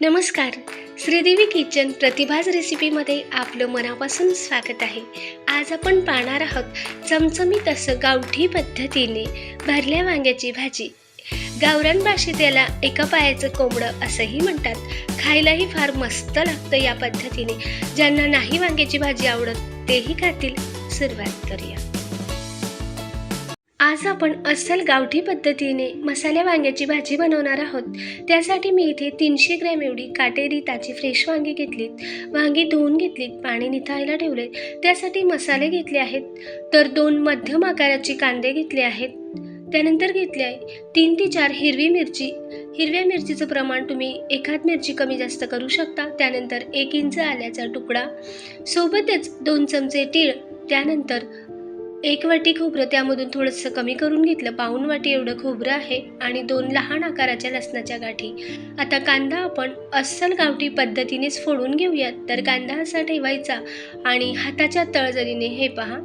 नमस्कार. श्रीदेवी किचन प्रतिभाज रेसिपीमध्ये आपलं मनापासून स्वागत आहे. आज आपण पाहणार आहोत चमचमीत असं गावठी पद्धतीने भरल्या वांग्याची भाजी. गावरान भाषेत याला एका पायाचं कोंबडं असंही म्हणतात. खायलाही फार मस्त लागतं या पद्धतीने. ज्यांना नाही वांग्याची भाजी आवडत तेही खातील. सुरुवात करूया. आज आपण अस्सल गावठी पद्धतीने मसाल्या वांग्याची भाजी बनवणार आहोत. त्यासाठी मी इथे तीनशे ग्रॅम एवढी काटेरी ताजी फ्रेश वांगी घेतलीत. वांगी धुवून घेतलीत पाणी निथळायला ठेवले त्यासाठी मसाले घेतले आहेत. तर दोन मध्यम आकाराचे कांदे घेतले आहेत. त्यानंतर घेतले आहे तीन ते चार हिरवी मिरची. हिरव्या मिरचीचं प्रमाण तुम्ही एखाद मिरची कमी जास्त करू शकता. त्यानंतर एक इंच आल्याचा तुकडा. सोबतच दोन चमचे तीळ. त्यानंतर एक वाटी खोबरं त्यामधून थोडंसं कमी करून घेतलं. पाऊन वाटी एवढं खोबरं आहे आणि दोन लहान आकाराच्या लसणाच्या गाठी. आता कांदा आपण अस्सल गावठी पद्धतीनेच फोडून घेऊयात. तर कांदा असा ठेवायचा आणि हाताच्या तळजरीने हे पहा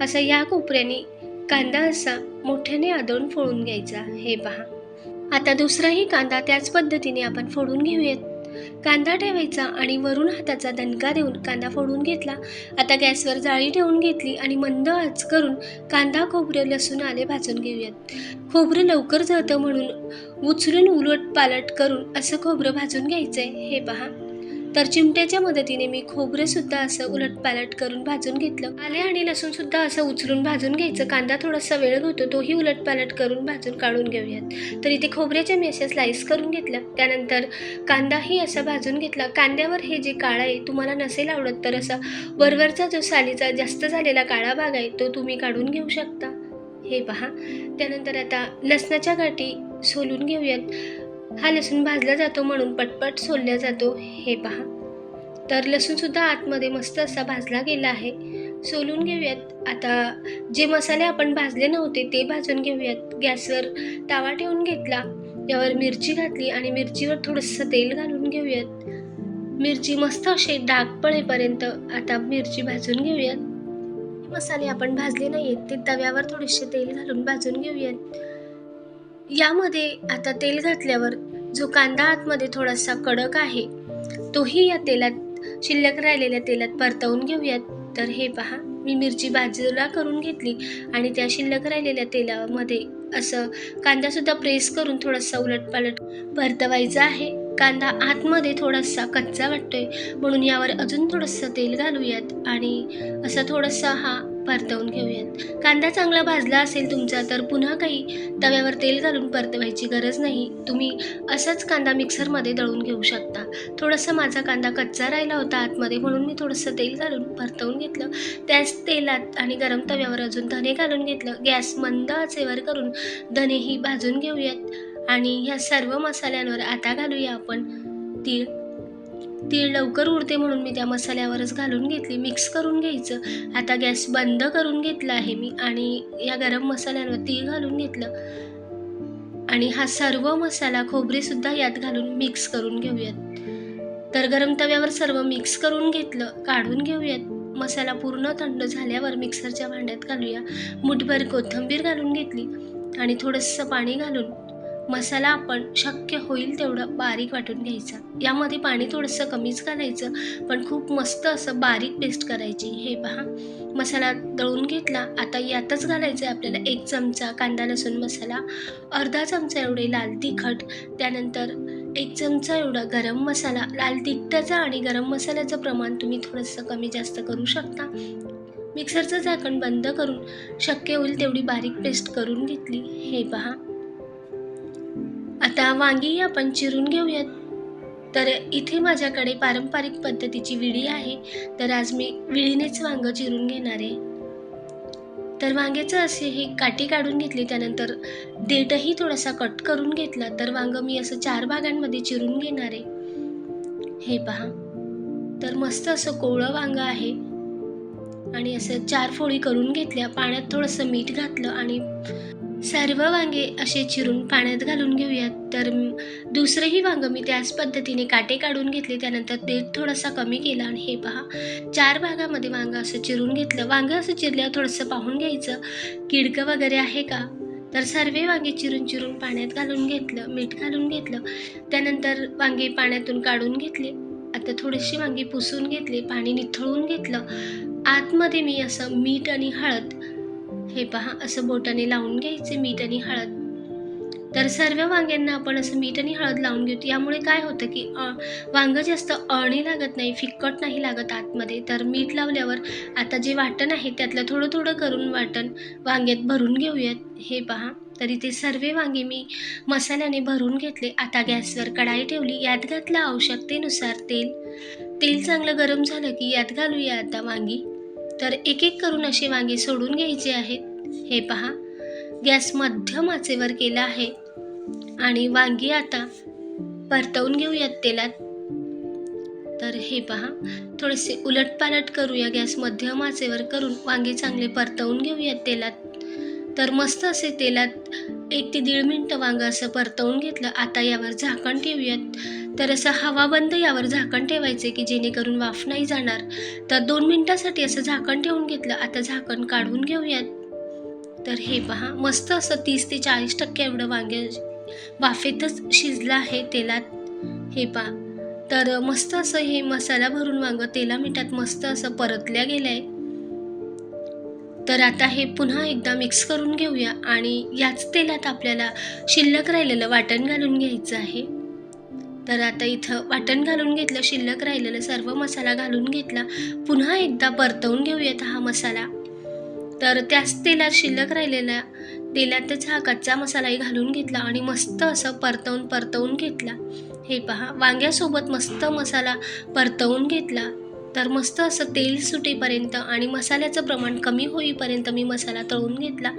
असं या कोपऱ्याने कांदा असा मोठ्याने आदळून फोडून घ्यायचा हे पहा. आता दुसराही कांदा त्याच पद्धतीने आपण फोडून घेऊयात. कांदा ठेवायचा आणि वरून हाताचा दणका देऊन कांदा फोडून घेतला. आता गॅसवर जाळी ठेवून घेतली आणि मंद आच करून कांदा खोबरं लसूण आले भाजून घेऊयात. खोबरं लवकर जळतं म्हणून उचलून उलट पालट करून असं खोबरं भाजून घ्यायचंय. हे पहा. तर चिमट्याच्या मदतीने मी खोबरं सुद्धा असं उलट पालट करून भाजून घेतलं. आले आणि लसूण सुद्धा असं उचलून भाजून घ्यायचं. कांदा थोडासा वेळ होतो तोही उलट पालट करून भाजून काढून घेऊयात. तर इथे खोबऱ्याच्या मी अशा स्लाईस करून घेतल्या. त्यानंतर कांदाही असा भाजून घेतला. कांद्यावर हे जे काळं आहे तुम्हाला नसेल आवडत तर असा वरवरचा जो सालीचा जास्त झालेला काळा भाग आहे तो तुम्ही काढून घेऊ शकता. हे पहा. त्यानंतर आता लसणाच्या गाठी सोलून घेऊयात. हा लसूण भाजला जातो म्हणून पटपट सोलला जातो. हे पहा. तर लसूणसुद्धा आतमध्ये मस्त असा भाजला गेला आहे. सोलून घेऊयात. आता जे मसाले आपण भाजले नव्हते ते भाजून घेऊयात. गॅसवर तावा ठेवून घेतला. त्यावर मिरची घातली आणि मिरचीवर थोडंसं तेल घालून घेऊयात. मिरची मस्त असे डाग पडेपर्यंत आता मिरची भाजून घेऊयात. मसाले आपण भाजले नाहीत ते तव्यावर थोडेसे तेल घालून भाजून घेऊयात. यामध्ये आता तेल घातल्यावर जो कांदा आतमध्ये थोडासा कडक आहे तोही या तेलात शिल्लक राहिलेल्या तेलात परतवून घेऊयात. तर हे पहा मी मिरची बाजूला करून घेतली आणि त्या शिल्लक राहिलेल्या तेलामध्ये असं कांदासुद्धा प्रेस करून थोडासा उलटपालट परतवायचा आहे. कांदा आतमध्ये थोडासा कच्चा वाटतोय म्हणून यावर अजून थोडंसं तेल घालूयात आणि असं थोडंसं हा परतवून घेऊयात. कांदा चांगला भाजला असेल तुमचा तर पुन्हा काही तव्यावर तेल घालून परतवायची गरज नाही. तुम्ही असाच कांदा मिक्सरमध्ये दळून घेऊ शकता. थोडासा माझा कांदा कच्चा राहिला होता आतमध्ये म्हणून मी थोडंसं तेल घालून परतवून घेतलं. त्याच तेलात आणि गरम तव्यावर अजून धने घालून घेतलं. गॅस मंद आचेवर करून धनेही भाजून घेऊयात. आणि ह्या सर्व मसाल्यांवर आता घालूया आपण तीळ. तीळ लवकर उडते म्हणून मी त्या मसाल्यावरच घालून घेतली. मिक्स करून घ्यायचं. आता गॅस बंद करून घेतला आहे मी आणि या गरम मसाल्यांवर तीळ घालून घेतलं. आणि हा सर्व मसाला खोबरेसुद्धा यात घालून मिक्स करून घेऊयात. तर गरम तव्यावर सर्व मिक्स करून घेतलं काढून घेऊयात. मसाला पूर्ण थंड झाल्यावर मिक्सरच्या भांड्यात घालूया. मुठभर कोथिंबीर घालून घेतली आणि थोडंसं पाणी घालून मसाला आपण शक्य होईल तेवढं बारीक वाटून घ्यायचा. यामध्ये पाणी थोडंसं कमीच घालायचं पण खूप मस्त असं बारीक पेस्ट करायची. हे पहा. मसाला दळून घेतला. आता यातच घालायचं आहे आपल्याला एक चमचा कांदा लसूण मसाला अर्धा चमचा एवढे लाल तिखट त्यानंतर एक चमचा एवढा गरम मसाला. लाल तिखटाचा आणि गरम मसाल्याचं प्रमाण तुम्ही थोडंसं कमी जास्त करू शकता. मिक्सरचं झाकण बंद करून शक्य होईल तेवढी बारीक पेस्ट करून घेतली. हे पहा. आता वांगी आपण चिरून घेऊयात. तर इथे माझ्याकडे पारंपरिक पद्धतीची विळी आहे. तर आज मी विळीनेच वांगं चिरून घेणार आहे. तर वांग्याचं असे हे काठी काढून घेतली त्यानंतर देठही थोडासा कट करून घेतला. तर वांग मी असं चार भागांमध्ये चिरून घेणार आहे. हे पहा. तर मस्त असं कोवळं वांग आहे. आणि असं चार फोळी करून घेतल्या. पाण्यात थोडंसं मीठ घातलं आणि सर्व वांगे असे चिरून पाण्यात घालून घेऊयात. तर दुसरंही वांग मी त्याच पद्धतीने काटे काढून घेतले त्यानंतर देठ थोडासा कमी केला आणि हे पहा चार भागामध्ये वांग असं चिरून घेतलं. वांग असं चिरल्यावर थोडंसं पाहून घ्यायचं. किडकं वगैरे आहे का? तर सर्व वांगे चिरून चिरून पाण्यात घालून घेतलं मीठ घालून घेतलं. त्यानंतर वांगे पाण्यातून काढून घेतले. आता थोडीशी वांगी पुसून घेतली पाणी निथळून घेतलं. आतमध्ये मी असं मीठ आणि हळद हे पहा असं बोटाने लावून घ्यायचे मीठ आणि हळद. तर सर्व वांग्यांना आपण असं मीठ आणि हळद लावून घेऊ. यामुळे काय होतं की वांगं जास्त अळणी लागत नाही फिक्कट नाही लागत आतमध्ये. तर मीठ लावल्यावर आता जे वाटण आहे त्यातलं थोडं थोडं करून वाटण वांग्यात भरून घेऊयात. हे पहा तरी ते सर्व वांगे मी मसाल्याने भरून घेतले. आता गॅसवर कढाई ठेवली. यात घातलं आवश्यकतेनुसार तेल. तेल चांगलं गरम झालं की यात घालूया आता वांगी. तर एक एक करून असे वांगे सोडून घ्यायचे आहेत हे पहा गॅस मध्यम आचेवर केला आहे. आणि वांगी आता परतवून घेऊयात तेलात. तर हे पहा थोडेसे उलटपालट करूया गॅस मध्यम आचेवर करून वांगे चांगले परतवून घेऊयात तेलात. तर मस्त असे तेलात एक ते दीड मिनटं वांगं असं परतवून घेतलं. आता यावर झाकण ठेवूयात. तर असं हवा बंद यावर झाकण ठेवायचे की जेणेकरून वाफ नाही जाणार. तर दोन मिनटासाठी असं झाकण ठेवून घेतलं. आता झाकण काढून घेऊयात. तर हे पहा मस्त असं तीस ते चाळीस टक्के एवढं वांगे वाफेतच शिजलं आहे तेलात. हे पहा. तर मस्त असं हे मसाला भरून वांगं तेला मिठात मस्त असं परतल्या गेलं आहे तर आता हे पुन्हा एकदा मिक्स करून घेऊया आणि याच तेलात आपल्याला शिल्लक राहिलेलं वाटण घालून घ्यायचं आहे. तर आता इथं वाटण घालून घेतलं शिल्लक राहिलेलं सर्व मसाला घालून घेतला. पुन्हा एकदा परतवून घेऊयात हा मसाला. तर त्याच तेलात शिल्लक राहिलेल्या तेलातच हा कच्चा मसालाही घालून घेतला आणि मस्त असं परतवून परतवून घेतला. हे पहा वांग्यासोबत मस्त मसाला परतवून घेतला. तर मस्त असं तेल सुटेपर्यंत आणि मसाल्याचं प्रमाण कमी होईपर्यंत मी मसाला तळून घेतला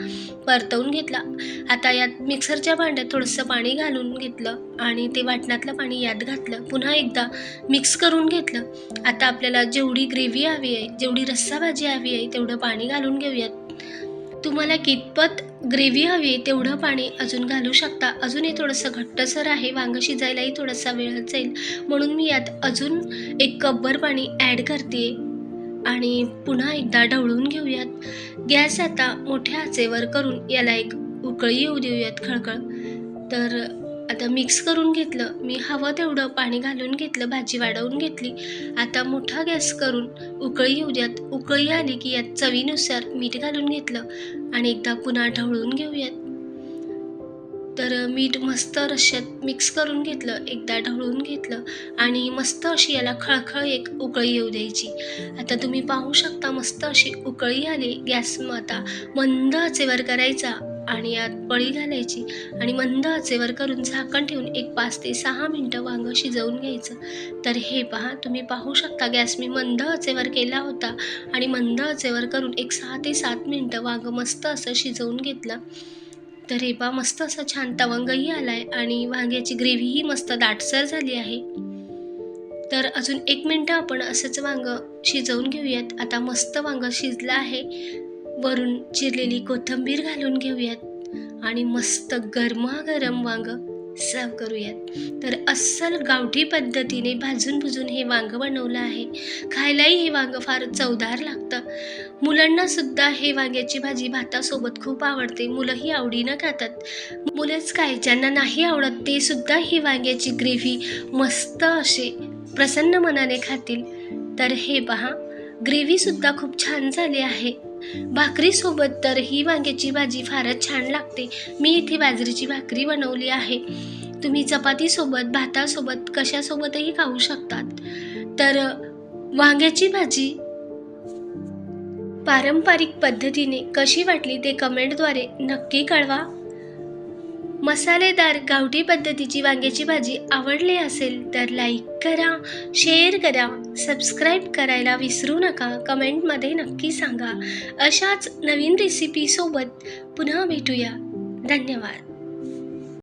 परतवून घेतला. आता यात मिक्सरच्या भांड्यात थोडंसं पाणी घालून घेतलं आणि ते वाटणातलं पाणी यात घातलं. पुन्हा एकदा मिक्स करून घेतलं. आता आपल्याला जेवढी ग्रेव्ही हवी आहे जेवढी रस्सा भाजी हवी आहे तेवढं पाणी घालून घेऊयात. तुम्हाला कितपत ग्रेव्ही हवी आहे तेवढं पाणी अजून घालू शकता. अजूनही थोडंसं घट्टसर आहे वांगं शिजायलाही थोडासा वेळच जाईल. म्हणून मी यात अजून एक कपभर पाणी ॲड करते. आणि पुन्हा एकदा ढवळून घेऊयात. गॅस आता मोठ्या आचेवर करून याला एक उकळी येऊ देऊयात खळखळ. तर आता मिक्स करून घेतलं. मी हवं तेवढं पाणी घालून घेतलं भाजी वाढवून घेतली. आता मोठा गॅस करून उकळी येऊ द्यात. उकळी आली की यात चवीनुसार मीठ घालून घेतलं आणि एकदा पुन्हा ढवळून घेऊयात. तर मीठ मस्त रश्यात मिक्स करून घेतलं एकदा ढवळून घेतलं आणि मस्त अशी याला खळखळ एक उकळी येऊ द्यायची. आता तुम्ही पाहू शकता मस्त अशी उकळी आली गॅस आता मंद आचेवर करायचा. आणि यात पळी घालायची आणि मंद आचेवर करून झाकण ठेवून एक पाच ते सहा मिनटं वांगं शिजवून घ्यायचं. तर हे पहा तुम्ही पाहू शकता गॅस मी मंद आचेवर केला होता आणि मंद आचेवर करून एक सहा ते सात मिनटं वांगं मस्त असं शिजवून घेतलं. तर हे पहा मस्त असं छान तवंगही आलाय आणि वांग्याची ग्रेव्हीही मस्त दाटसर झाली आहे. तर अजून एक मिनटं आपण असंच वांगं शिजवून घेऊयात. आता मस्त वांगं शिजलं आहे. वरून चिरलेली कोथिंबीर घालून घेऊयात आणि मस्त गरमागरम वांगं सर्व करूयात. तर अस्सल गावठी पद्धतीने भाजून भुजून हे वांगं बनवलं आहे. खायलाही हे वांगं फार चवदार लागतं. मुलांना सुद्धा हे वांग्याची भाजी भातासोबत खूप आवडते. मुलंही आवडीनं खातात. मुलंच काय ज्यांना नाही आवडत ते सुद्धा ही वांग्याची ग्रेव्ही मस्त असे प्रसन्न मनाने खातील. तर हे पहा ग्रेव्हीसुद्धा खूप छान झाली आहे. भाकरीसोबत तर ही वांग्याची भाजी फारच छान लागते. मी इथे बाजरीची भाकरी बनवली आहे. तुम्ही चपातीसोबत भातासोबत कशासोबतही खाऊ शकतात. तर वांग्याची भाजी पारंपरिक पद्धतीने कशी वाटली ते कमेंटद्वारे नक्की कळवा. मसालेदार गावठी पद्धतीची वांग्याची भाजी आवडली असेल तर लाईक करा शेअर करा सबस्क्राईब करायला विसरू नका. कमेंटमध्ये नक्की सांगा. अशाच नवीन रेसिपीसोबत पुन्हा भेटूया. धन्यवाद.